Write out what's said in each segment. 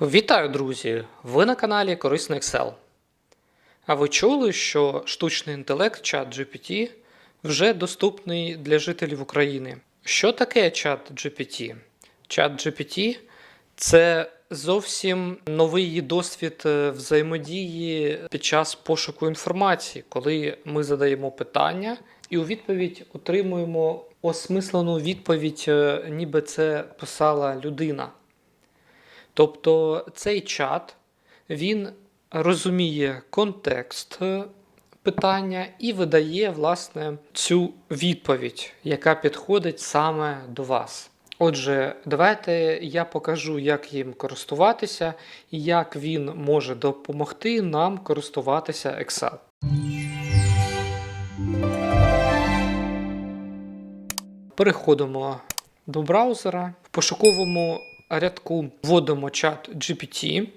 Вітаю, друзі! Ви на каналі Корисний Excel. А ви чули, що штучний інтелект чат GPT вже доступний для жителів України? Що таке чат GPT? Чат GPT це зовсім новий досвід е, взаємодії під час пошуку інформації, коли ми задаємо питання і у відповідь отримуємо осмислену відповідь, е, ніби це писала людина. Тобто цей чат він розуміє контекст е, питання і видає власне цю відповідь, яка підходить саме до вас. Отже, давайте я покажу, як їм користуватися і як він може допомогти нам користуватися Excel. Переходимо до браузера. В пошуковому рядку. Вводимо чат GPT,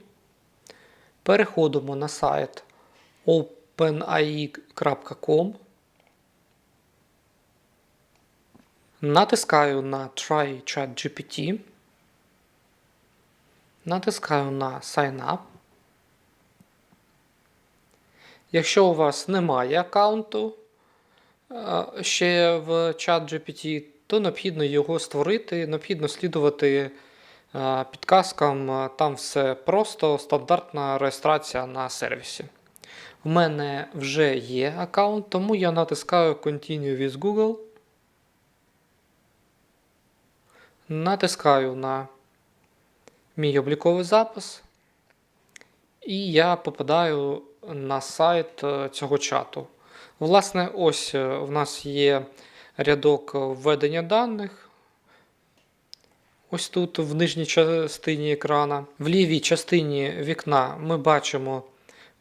переходимо на сайт openai.com, натискаю на Try Chat GPT, натискаю на Sign Up. Якщо у вас немає аккаунту е, ще в ChatGPT, то необхідно його створити, необхідно слідувати підказкам. Е, Там все просто, стандартна реєстрація на сервісі. У мене вже є аккаунт, тому я натискаю Continue with Google. Натискаю на мій обліковий запис. І я попадаю на сайт е, цього чату. Власне, ось е, в нас є рядок введення даних. Ось тут в нижній частині екрана. В лівій частині вікна ми бачимо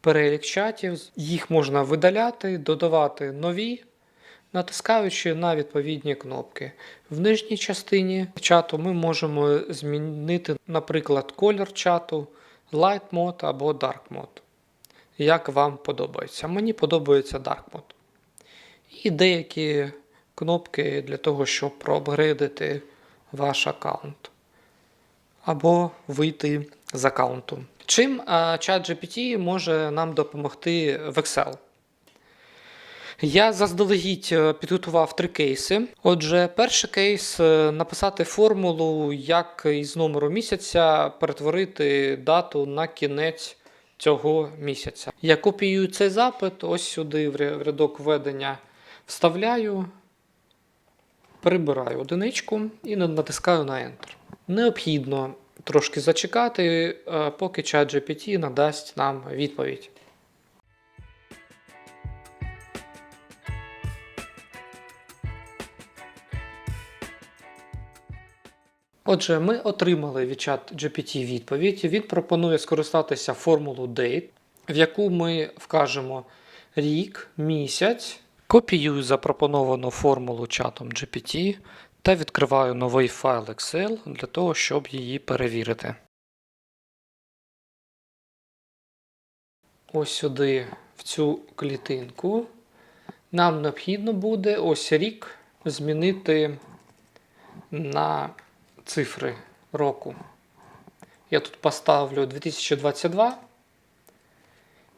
перелік чатів. Їх можна видаляти, додавати нові, натискаючи на відповідні кнопки. В нижній частині чату ми можемо змінити, наприклад, колір чату, Light Mode або Dark Mode. Як вам подобається. Мені подобається Dark Mode. І деякі кнопки для того, щоб проапгрейдити ваш аккаунт. Або вийти з аккаунту. Чим ChatGPT може нам допомогти в Excel? Я заздалегідь е, підготував три кейси. Отже, перший кейс написати формулу, як із номеру місяця перетворити дату на кінець цього місяця. Я копіюю цей запит, ось сюди в рядок введення вставляю, прибираю одиничку і натискаю на Enter. Необхідно трошки зачекати, е, поки ChatGPT надасть нам відповідь. Отже, ми отримали від чат GPT відповідь. Він пропонує скористатися формулу date, в яку ми вкажемо рік, місяць. Копіюю запропоновану формулу чатом GPT та відкриваю новий файл Excel для того, щоб її перевірити. Ось сюди, в цю клітинку, нам необхідно буде ось рік змінити на цифри року. Я тут поставлю 2022.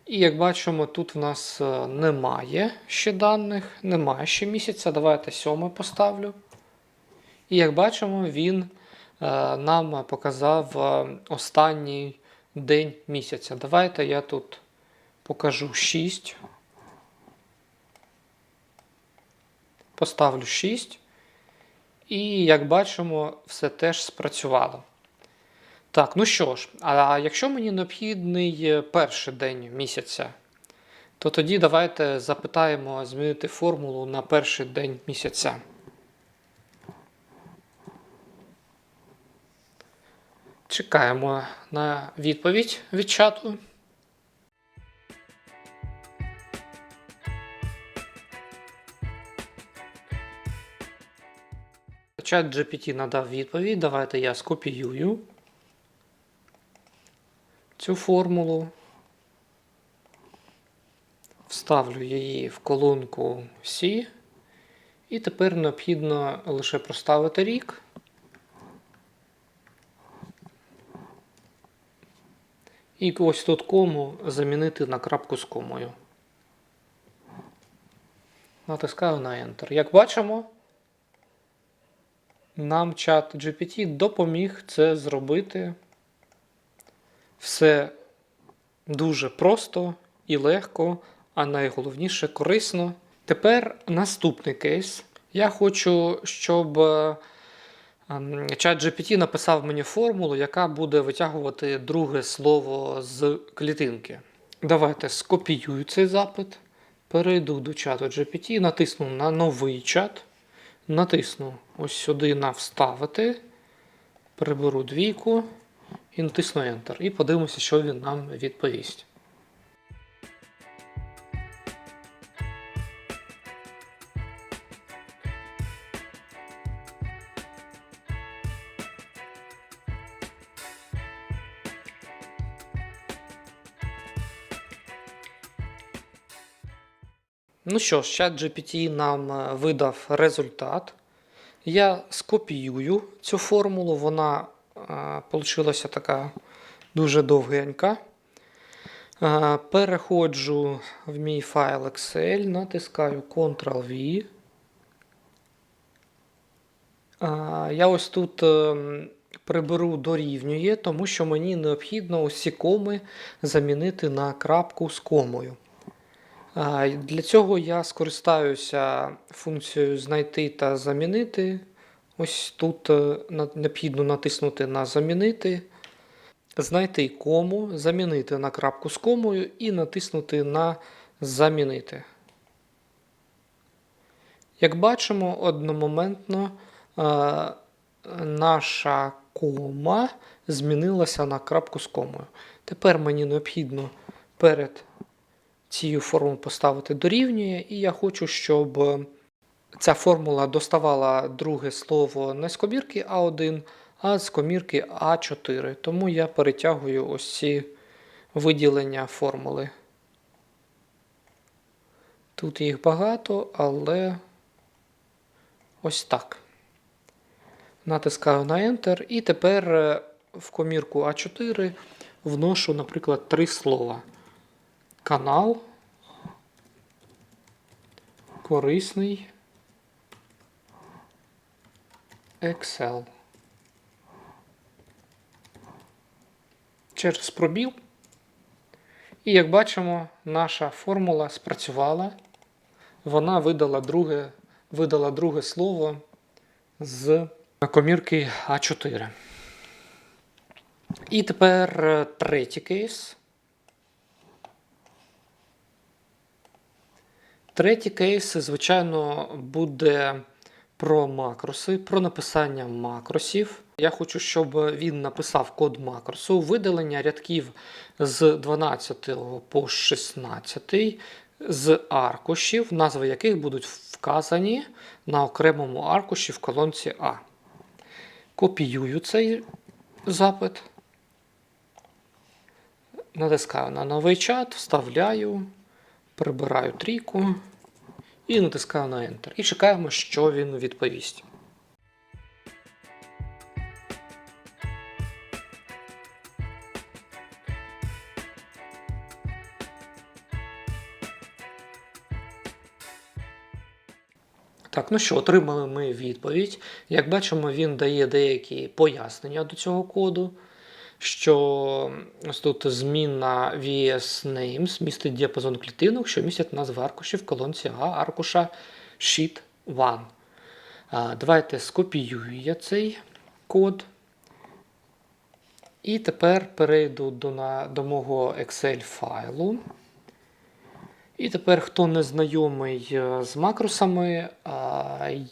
І як бачимо, тут в нас е, немає ще даних, немає ще місяця. Давайте 7 поставлю. І як бачимо, він е, нам показав е, останній день місяця. Давайте я тут покажу 6. Поставлю 6. І як бачимо, все теж спрацювало. Так, ну що ж, а якщо мені необхідний е, перший день місяця, то тоді давайте запитаємо змінити формулу на перший день місяця. Чекаємо на відповідь від чату. Чат GPT надав відповідь. Давайте я скопіюю цю формулу. Вставлю її в колонку C. І тепер необхідно лише проставити рік. І ось тут кому замінити на крапку з комою. Натискаю на Enter. Як бачимо, нам чат GPT допоміг це зробити. Все дуже просто і легко, а найголовніше корисно. Тепер наступний кейс. Я хочу, щоб е, ем, чат GPT написав мені формулу, яка буде витягувати друге слово з клітинки. Давайте скопіюю цей запит, перейду до чату GPT, натисну на новий чат, натисну ось сюди на вставити, приберу двійку і натисну Enter. І подивимося, що він нам відповість. Ну що ж, чат GPT нам е, видав результат. Я скопіюю цю формулу, вона вийшла така дуже довгенька. Переходжу в мій файл Excel, натискаю Ctrl-V. Я ось тут е, приберу дорівнює, тому що мені необхідно усі коми замінити на крапку з комою. Для цього я скористаюся функцією знайти та замінити. Ось тут е, необхідно натиснути на замінити, знайти кому, замінити на крапку з комою і натиснути на замінити. Як бачимо, одномоментно е, наша кома змінилася на крапку з комою. Тепер мені необхідно перед цією формулою поставити дорівнює, і я хочу, щоб ця формула доставала друге слово не з комірки А1, а з комірки А4. Тому я перетягую ось ці виділення формули. Тут їх багато, але ось так. Натискаю на Enter, і тепер е, в комірку А4 вношу, наприклад, три слова канал. Корисний. Excel. Через пробіл. І як бачимо, наша формула спрацювала. Вона видала друге, видала друге слово з комірки А4. І тепер е, третій кейс. Третій кейс, звичайно, буде про макроси, про написання макросів. Я хочу, щоб він написав код макросу, видалення рядків з 12 по 16 з аркушів, назви яких будуть вказані на окремому аркуші в колонці А. Копіюю цей запит. Натискаю на новий чат, вставляю. Прибираю трійку і натискаю на Enter. І чекаємо, що він відповість. Так, ну що, отримали ми відповідь. Як бачимо, він дає деякі пояснення до цього коду що ось тут змінна VS Names містить діапазон клітинок, що містять назви аркушів в колонці А аркуша Sheet 1. Давайте скопіюю я цей код. І тепер перейду до, на, до мого Excel файлу. І тепер, хто не знайомий е, з макросами,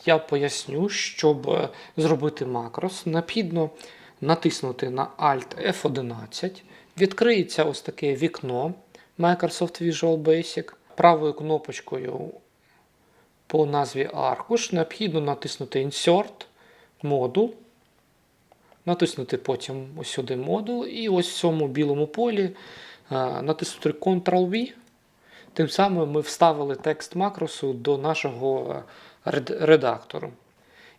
я поясню, щоб зробити макрос, необхідно натиснути на Alt F11, відкриється ось таке вікно Microsoft Visual Basic. Правою кнопочкою по назві аркуш необхідно натиснути Insert модул. Натиснути потім ось сюди модул, і ось в цьому білому полі е, натиснути Ctrl-V. Тим самим ми вставили текст макросу до нашого редактору.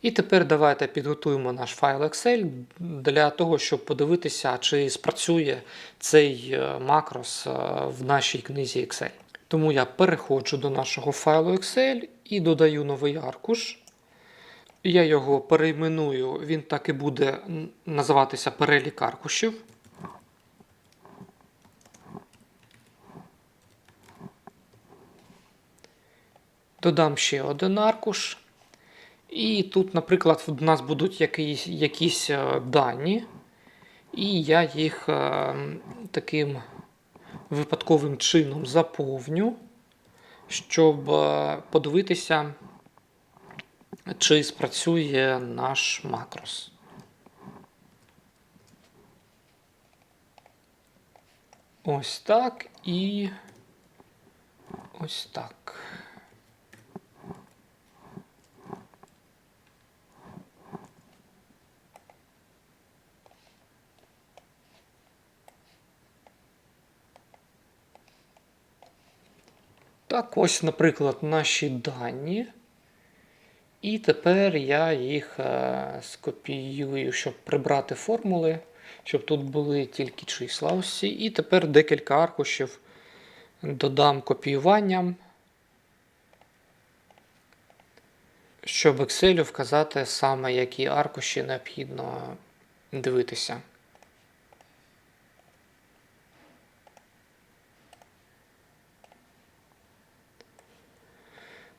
І тепер давайте підготуємо наш файл Excel для того, щоб подивитися, чи спрацює цей е, макрос е, в нашій книзі Excel. Тому я переходжу до нашого файлу Excel і додаю новий аркуш. Я його перейменую, він так і буде називатися перелік аркушів. Додам ще один аркуш. І тут, наприклад, в нас будуть якісь, якісь е, дані, і я їх е, таким випадковим чином заповню, щоб е, подивитися, чи спрацює наш макрос. Ось так і ось так. Так, ось, наприклад, наші дані. І тепер я їх е, скопіюю, щоб прибрати формули, щоб тут були тільки числа усі. І тепер декілька аркушів додам копіюванням, щоб Excel вказати саме, які аркуші необхідно дивитися.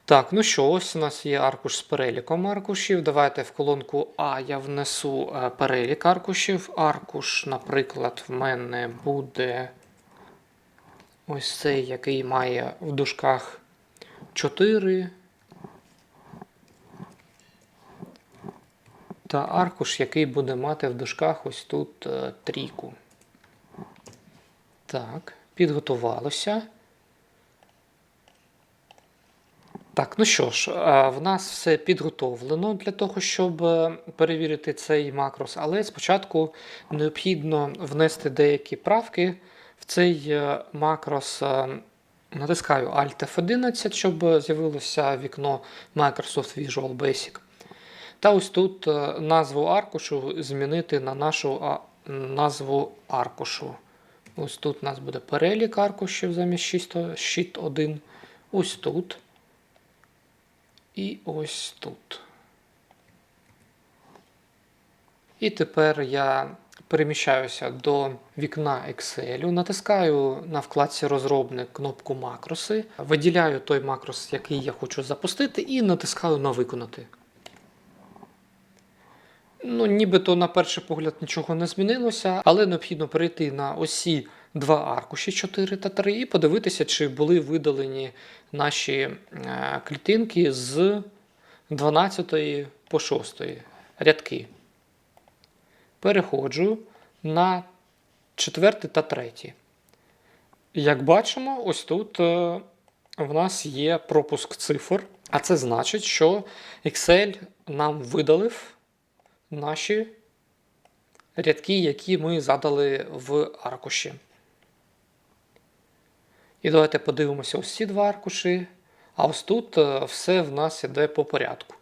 Так, ну що, ось у нас є аркуш з переліком аркушів. Давайте в колонку А я внесу е, перелік аркушів. Аркуш, наприклад, в мене буде ось цей, який має в дужках 4. Та аркуш, який буде мати в дужках ось тут е, трійку. Так, підготувалося. Так, ну що ж, е, в нас все підготовлено для того, щоб е, перевірити цей макрос, але спочатку необхідно внести деякі правки в цей е, макрос. Натискаю Alt F11, щоб з'явилося вікно Microsoft Visual Basic. Та ось тут назву аркушу змінити на нашу назву аркушу. Ось тут у нас буде перелік аркушів замість 6, Sheet 1. Ось тут. І ось тут. І тепер я переміщаюся до вікна Excel, натискаю на вкладці Розробник кнопку Макроси, виділяю той макрос, який я хочу запустити, і натискаю на Виконати. Ну, нібито на перший погляд нічого не змінилося, але необхідно перейти на осі два аркуші 4 та 3 і подивитися, чи були видалені наші е, клітинки з 12 по 6 рядки. Переходжу на 4 та 3. Як бачимо, ось тут е, в нас є пропуск цифр, а це значить, що Excel нам видалив наші рядки, які ми задали в аркуші. І давайте подивимося ось ці два аркуші. А ось тут е, все в нас іде по порядку.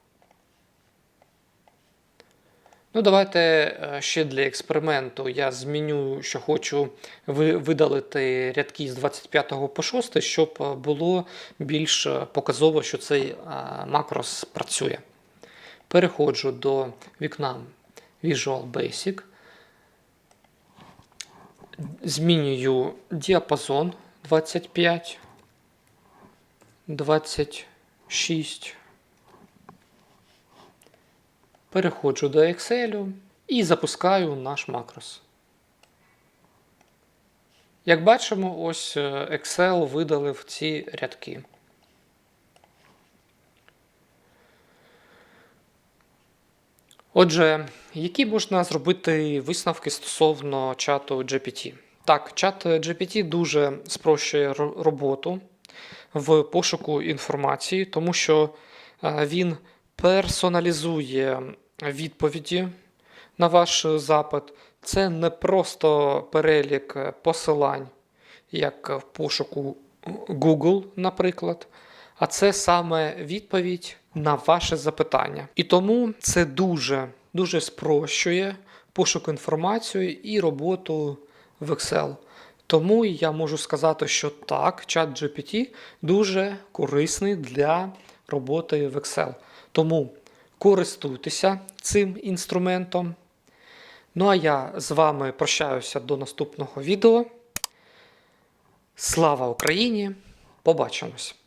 Ну, давайте е, ще для експерименту я зміню, що хочу видалити рядки з 25 по 6, щоб е, було більш показово, що цей макрос працює. Переходжу до вікна Visual Basic. Змінюю діапазон 25, 26. Переходжу до Excel і запускаю наш макрос. Як бачимо, ось е, Excel видалив ці рядки. Отже, які можна зробити висновки стосовно чату GPT? Так, чат GPT дуже спрощує роботу в пошуку інформації, тому що е, він персоналізує відповіді на ваш запит. Це не просто перелік посилань, як в пошуку Google, наприклад, а це саме відповідь на ваше запитання. І тому це дуже, дуже спрощує пошук інформації і роботу в Excel. Тому я можу сказати, що так, чат GPT дуже корисний для роботи в Excel. Тому користуйтеся цим інструментом. Ну а я з вами прощаюся до наступного відео. Слава Україні! Побачимось!